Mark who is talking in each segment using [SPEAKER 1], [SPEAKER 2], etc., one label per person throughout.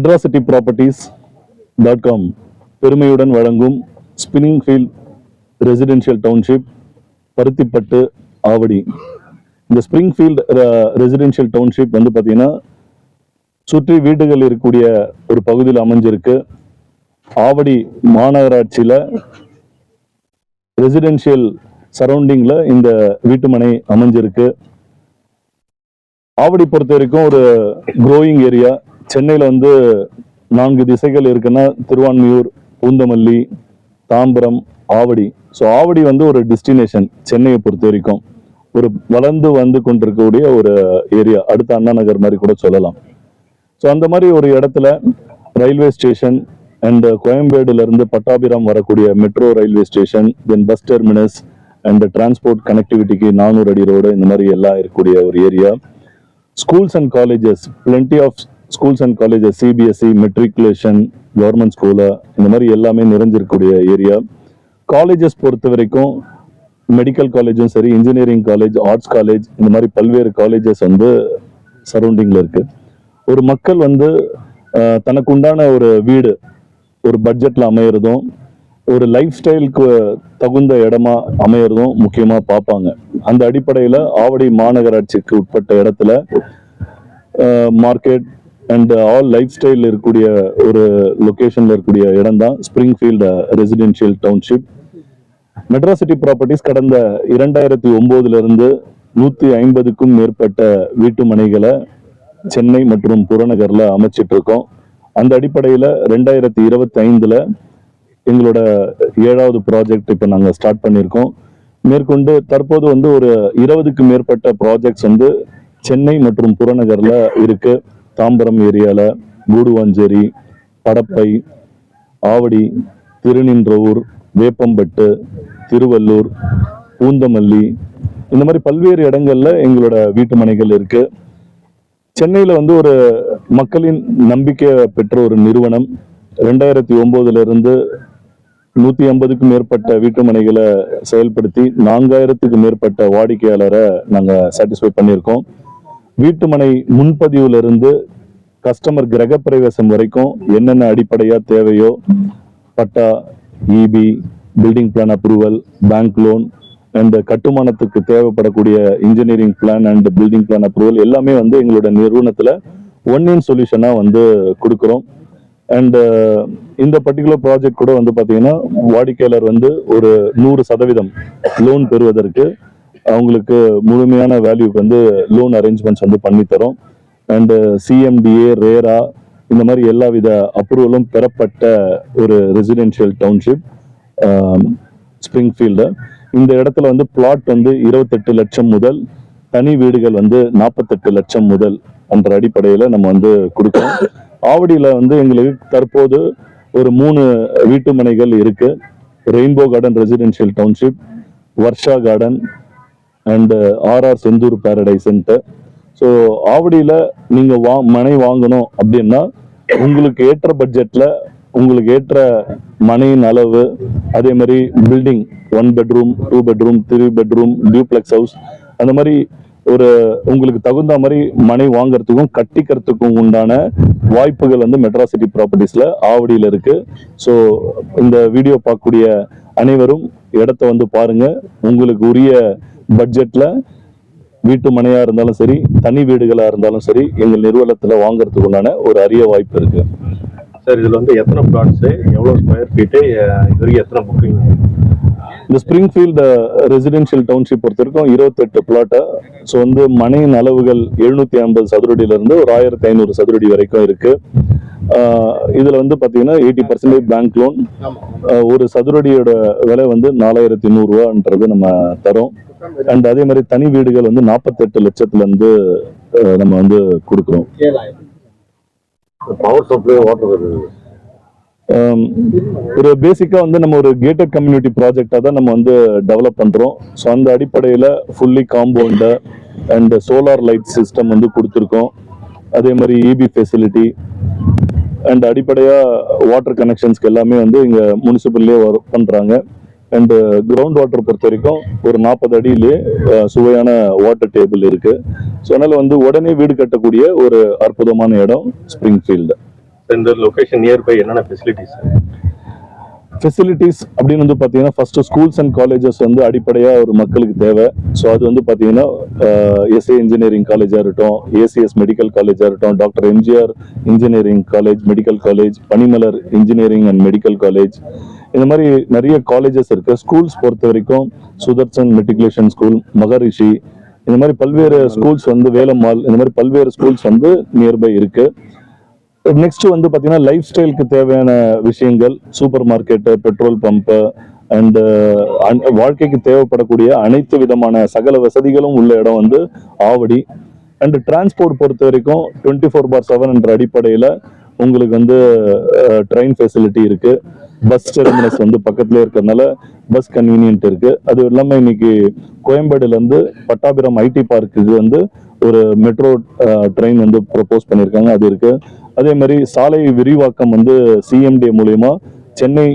[SPEAKER 1] Madras City properties dot com பெருமையுடன் வழங்கும் spinning field residential township Paruthipattu Avadi. இந்த ஸ்ப்ரிங்ஃபீல்ட் ரெசிடென்ஷியல் டவுன்ஷிப் வந்து பார்த்தீங்கன்னா சுற்றி வீடுகள் இருக்கக்கூடிய ஒரு பகுதியில் அமைஞ்சிருக்கு. ஆவடி மாநகராட்சியில் ரெசிடென்ஷியல் சரௌண்டிங்கில் இந்த வீட்டுமனை அமைஞ்சிருக்கு. ஆவடி பொறுத்த வரைக்கும் ஒரு க்ரோயிங் ஏரியா சென்னையில் வந்து நான்கு திசைகள் இருக்குன்னா திருவான்மியூர் பூந்தமல்லி தாம்பரம் ஆவடி. ஸோ ஆவடி வந்து ஒரு டெஸ்டினேஷன் சென்னையை பொறுத்த வரைக்கும். ஒரு வளர்ந்து வந்து கொண்டிருக்கக்கூடிய ஒரு ஏரியா அடுத்த அண்ணா நகர் மாதிரி கூட சொல்லலாம். ஸோ அந்த மாதிரி ஒரு இடத்துல ரயில்வே ஸ்டேஷன் அண்ட் கோயம்பேடுல இருந்து பட்டாபிராம் வரக்கூடிய metro railway station then bus terminus and transport கனெக்டிவிட்டிக்கு நானூறு அடி ரோடு இந்த மாதிரி எல்லாம் இருக்கக்கூடிய ஒரு area schools and colleges plenty of schools and colleges CBSE matriculation government school இந்த மாதிரி எல்லாமே நிறைஞ்சிருக்கக்கூடிய ஏரியா. காலேஜஸ் பொறுத்த வரைக்கும் மெடிக்கல் காலேஜும் சரி இன்ஜினியரிங் காலேஜ் ஆர்ட்ஸ் காலேஜ் இந்த மாதிரி பல்வேறு காலேஜஸ் வந்து சரௌண்டிங்கில் இருக்கு. ஒரு மக்கள் வந்து தனக்குண்டான ஒரு வீடு ஒரு பட்ஜெட்டில் அமையிறதும் ஒரு லைஃப் ஸ்டைலுக்கு தகுந்த இடமா அமையிறதும் முக்கியமாக பார்ப்பாங்க. அந்த அடிப்படையில் ஆவடி மாநகராட்சிக்கு உட்பட்ட இடத்துல market and all lifestyle இருக்கக்கூடிய ஒரு லொக்கேஷனில் இருக்கக்கூடிய இடம் தான் Springfield residential township Madras city properties கடந்த இரண்டாயிரத்தி ஒன்பதுல இருந்து நூத்தி ஐம்பதுக்கும் மேற்பட்ட வீட்டு மனைகளை சென்னை மற்றும் புறநகர்ல அமைச்சிட்டு இருக்கோம் அந்த அடிப்படையில ரெண்டாயிரத்தி இருபத்தி ஐந்துல எங்களோட ஏழாவது ப்ராஜெக்ட் இப்போ நாங்கள் ஸ்டார்ட் பண்ணியிருக்கோம். மேற்கொண்டு தற்போது வந்து ஒரு இருபதுக்கு மேற்பட்ட ப்ராஜெக்ட்ஸ் வந்து சென்னை மற்றும் புறநகர்ல இருக்கு. தாம்பரம் ஏரியாவில் கூடுவாஞ்சேரி படப்பை ஆவடி திருநின்றவூர் வேப்பம்பட்டு திருவள்ளூர் பூந்தமல்லி இந்த மாதிரி பல்வேறு இடங்கள்ல எங்களோட வீட்டு மனைகள் இருக்கு. சென்னையில் வந்து ஒரு மக்களின் நம்பிக்கை பெற்ற ஒரு நிறுவனம். ரெண்டாயிரத்தி ஒன்பதுல இருந்து நூத்தி ஐம்பதுக்கும் மேற்பட்ட வீட்டு மனைகளை செயல்படுத்தி நான்காயிரத்துக்கு மேற்பட்ட வாடிக்கையாளரை நாங்கள் சாட்டிஸ்ஃபை பண்ணியிருக்கோம். வீட்டுமனை முன்பதிவுல இருந்து கஸ்டமர் கிரகப்பிரவேசம் வரைக்கும் என்னென்ன அடிப்படையா தேவையோ patta EB building plan approval bank loan and கட்டுமானத்துக்கு தேவைப்படக்கூடிய engineering plan and building plan approval எல்லாமே வந்து எங்களோட நிறுவனத்துல ஒன் இன் சொல்யூஷனா வந்து கொடுக்குறோம். அண்ட் இந்த பர்டிகுலர் ப்ராஜெக்ட் கூட வந்து பாத்தீங்கன்னா வாடிக்கையாளர் வந்து ஒரு நூறு சதவீதம் லோன் பெறுவதற்கு அவங்களுக்கு முழுமையான வேல்யூக்கு வந்து லோன் அரேஞ்ச்மெண்ட்ஸ் வந்து பண்ணித்தரோம். அண்டு சிஎம்டிஏ ரேரா இந்த மாதிரி எல்லா வித அப்ரூவலும் பெறப்பட்ட ஒரு ரெசிடென்ஷியல் டவுன்ஷிப் ஸ்ப்ரிங்ஃபீல்டு இந்த இடத்துல வந்து பிளாட் வந்து இருபத்தெட்டு லட்சம் முதல் தனி வீடுகள் வந்து நாற்பத்தெட்டு லட்சம் முதல் என்ற அடிப்படையில் நம்ம வந்து கொடுக்கிறோம். ஆவடியில் வந்து எங்களுக்கு தற்போது ஒரு மூணு வீட்டு மனைகள் rainbow garden residential township Varsha garden and RR Senthur பேரடைஸ்ன்ட்டு so ஆவடியில் நீங்கள் வா மனை வாங்கணும் அப்படின்னா உங்களுக்கு ஏற்ற பட்ஜெட்டில் உங்களுக்கு ஏற்ற மனையின் அளவு அதே மாதிரி building one bedroom two bedroom three bedroom duplex house அந்த மாதிரி ஒரு உங்களுக்கு தகுந்த மாதிரி மனை வாங்குறதுக்கும் கட்டிக்கிறதுக்கும் உண்டான வாய்ப்புகள் வந்து மெட்ராசிட்டி ப்ராப்பர்ட்டிஸில் ஆவடியில் இருக்குது ஸோ இந்த வீடியோ பார்க்கக்கூடிய அனைவரும் இடத்த வந்து பாருங்க. உங்களுக்கு உரிய பட்ஜெட்ல வீட்டு மனையா இருந்தாலும் சரி தனி வீடுகளா இருந்தாலும் சரி எங்கள் நிறுவனத்துல வாங்குறதுக்கு உண்டான ஒரு அரிய வாய்ப்பு இருக்கு.
[SPEAKER 2] சார் இதுல வந்து எத்தனை பிளாட்ஸ் எவ்வளவு ஸ்கொயர் ஃபீட்டு இது வரைக்கும் எத்தனை புக்கிங்
[SPEAKER 1] இந்த ஸ்பிரிங்ஃபீல்டு ரெசிடென்ஷியல் டவுன்ஷிப் பொறுத்த வரைக்கும் இருபத்தெட்டு பிளாட்டு ஸோ வந்து மனையின் அளவுகள் எழுநூத்தி ஐம்பது சதுரடியில இருந்து ஒரு ஆயிரத்தி ஐநூறு சதுரடி வரைக்கும் இருக்கு. ஆஹ் இதுல வந்து பாத்தீங்கன்னா எயிட்டி பர்சன்டேஜ் பேங்க் லோன் ஒரு சதுரடியோட விலை வந்து நாலாயிரத்தி நூறுரூவான்றது நம்ம தரோம். அண்ட் அதே மாதிரி தனி வீடுகள் வந்து நாற்பத்தெட்டு லட்சத்துல இருந்து ஆஹ் நம்ம வந்து கொடுக்குறோம்.
[SPEAKER 2] பவர் சப்ளை வாட்டர்
[SPEAKER 1] ஒரு பேசிக்கா வந்து நம்ம ஒரு கேட்டட் கம்யூனிட்டி ப்ராஜெக்டா தான் நம்ம வந்து டெவலப் பண்றோம். ஸோ அந்த அடிப்படையில fully compound and solar light system வந்து கொடுத்துருக்கோம். அதே மாதிரி இபி ஃபெசிலிட்டி அண்ட் அடிப்படையாக வாட்டர் கனெக்ஷன்ஸ்க்கு எல்லாமே வந்து இங்கே முனிசிபல்லே ஒர்க் பண்ணுறாங்க அண்டு கிரவுண்ட் வாட்டர் பொறுத்த வரைக்கும் ஒரு நாற்பது அடியிலே சுவையான வாட்டர் டேபிள் இருக்குது ஸோ அதனால் வந்து உடனே வீடு கட்டக்கூடிய ஒரு அற்புதமான இடம் ஸ்ப்ரிங்ஃபீல்டு
[SPEAKER 2] இந்த லொகேஷன் நியர்பை என்னென்ன ஃபெசிலிட்டிஸ்
[SPEAKER 1] ஃபெசிலிட்டிஸ் அப்படின்னு வந்து பார்த்தீங்கன்னா ஃபர்ஸ்ட் ஸ்கூல்ஸ் அண்ட் காலேஜஸ் வந்து அடிப்படையாக ஒரு மக்களுக்கு தேவை. ஸோ அது வந்து பார்த்தீங்கன்னா எஸ்ஏ இன்ஜினியரிங் காலேஜாக இருக்கட்டும் ஏசிஎஸ் மெடிக்கல் காலேஜாக இருக்கட்டும் doctor MGR engineering college medical college Panimalar engineering and medical college இந்த மாதிரி நிறைய காலேஜஸ் இருக்கு. ஸ்கூல்ஸ் பொறுத்த வரைக்கும் சுதர்சன் மெட்ரிகுலேஷன் ஸ்கூல் மகரிஷி இந்த மாதிரி பல்வேறு ஸ்கூல்ஸ் வந்து வேலம்மாள் இந்த மாதிரி பல்வேறு ஸ்கூல்ஸ் வந்து நியர்பை இருக்குது நெக்ஸ்ட் வந்து பார்த்தீங்கன்னா லைஃப் ஸ்டைலுக்கு தேவையான விஷயங்கள் supermarket petrol pump and வாழ்க்கைக்கு தேவைப்படக்கூடிய அனைத்து விதமான சகல வசதிகளும் உள்ள இடம் வந்து ஆவடி. அண்ட் டிரான்ஸ்போர்ட் பொறுத்த வரைக்கும் டுவெண்ட்டி ஃபோர் பார் செவன் என்ற அடிப்படையில் உங்களுக்கு வந்து ட்ரெயின் ஃபெசிலிட்டி இருக்கு. பஸ் டெர்மினஸ் வந்து பக்கத்துலேயே இருக்கிறதுனால பஸ் கன்வீனியன்ட் இருக்கு. அது இல்லாமல் இன்னைக்கு கோயம்பேடுலேருந்து பட்டாபிரம் ஐடி பார்க்குக்கு வந்து ஒரு மெட்ரோ ட்ரெயின் uh, வந்து ப்ரப்போஸ் பண்ணியிருக்காங்க அது இருக்கு. அதே மாதிரி சாலை விரிவாக்கம் வந்து சிஎம்டி மூலயமா சென்னை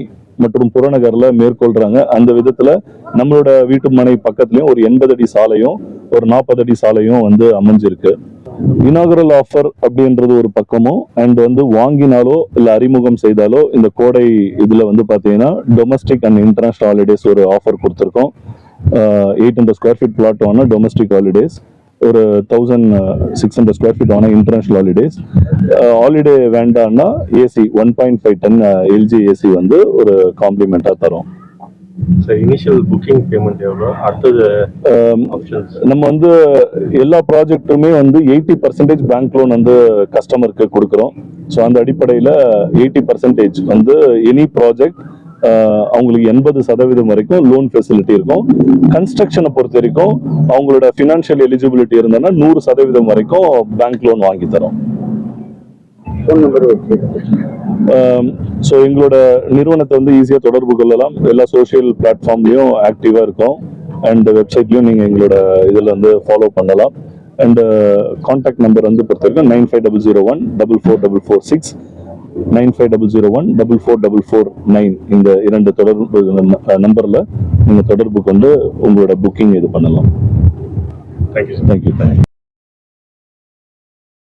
[SPEAKER 1] மற்றும் புறநகரில் மேற்கொள்கிறாங்க அந்த விதத்தில் நம்மளோட வீட்டு மனை பக்கத்துலேயும் ஒரு எண்பது அடி சாலையும் ஒரு நாற்பது அடி சாலையும் வந்து அமைஞ்சிருக்கு. இனாகரல் ஆஃபர் அப்படின்றது ஒரு பக்கமும் அண்ட் வந்து வாங்கினாலோ இல்லை அறிமுகம் செய்தாலோ இந்த கோடை இதில் வந்து பார்த்தீங்கன்னா டொமஸ்டிக் அண்ட் இன்டர்நேஷ்னல் ஹாலிடேஸ் ஒரு ஆஃபர் கொடுத்துருக்கோம். Eight hundred square feet flat வாங்கினா டொமஸ்டிக் ஹாலிடேஸ் ஒரு thousand six hundred square feet ஆன இன்டர்நேஷனல் ஹாலிடேஸ் ஹாலிடே வேண்டாம்னா AC one point five ton LG AC வந்து ஒரு காம்ப்ளிமெண்ட்டாக தரும்.
[SPEAKER 2] இனிஷியல் புக்கிங் பேமெண்ட் எவ்வளோ அடுத்தது ஆப்ஷன்ஸ்
[SPEAKER 1] நம்ம வந்து எல்லா ப்ராஜெக்ட்டுமே வந்து எயிட்டி பர்சன்டேஜ் பேங்க் லோன் வந்து கஸ்டமருக்கு கொடுக்குறோம். ஸோ அந்த அடிப்படையில் எயிட்டி பர்சன்டேஜ் வந்து எனி ப்ராஜெக்ட் அவங்களுக்கு எண்பது சதவீதம் வரைக்கும் லோன் ஃபெசிலிட்டி இருக்கும். கன்ஸ்ட்ரக்ஷனை பொறுத்த வரைக்கும் அவங்களோட ஃபினான்ஷியல் எலிஜிபிலிட்டி இருந்ததுன்னா நூறு சதவீதம் வரைக்கும் பேங்க் லோன் வாங்கி தரோம். ஸோ எங்களோட நிறுவனத்தை வந்து ஈஸியாக தொடர்பு கொள்ளலாம். எல்லா சோஷியல் பிளாட்ஃபார்ம்லையும் ஆக்டிவாக இருக்கும். அண்ட் வெப்சைட்லையும் நீங்கள் எங்களோட இதில் வந்து ஃபாலோ பண்ணலாம். அண்ட் காண்டாக்ட் நம்பர் வந்து பொறுத்த வரைக்கும் nine five double zero one double four double four six nine five double zero one double four double four nine இந்த இரண்டு தொடர்பு நம்பரில் நீங்கள் தொடர்பு கொண்டு உங்களோட புக்கிங் இது பண்ணலாம்.
[SPEAKER 2] Thank you
[SPEAKER 1] thank you thank you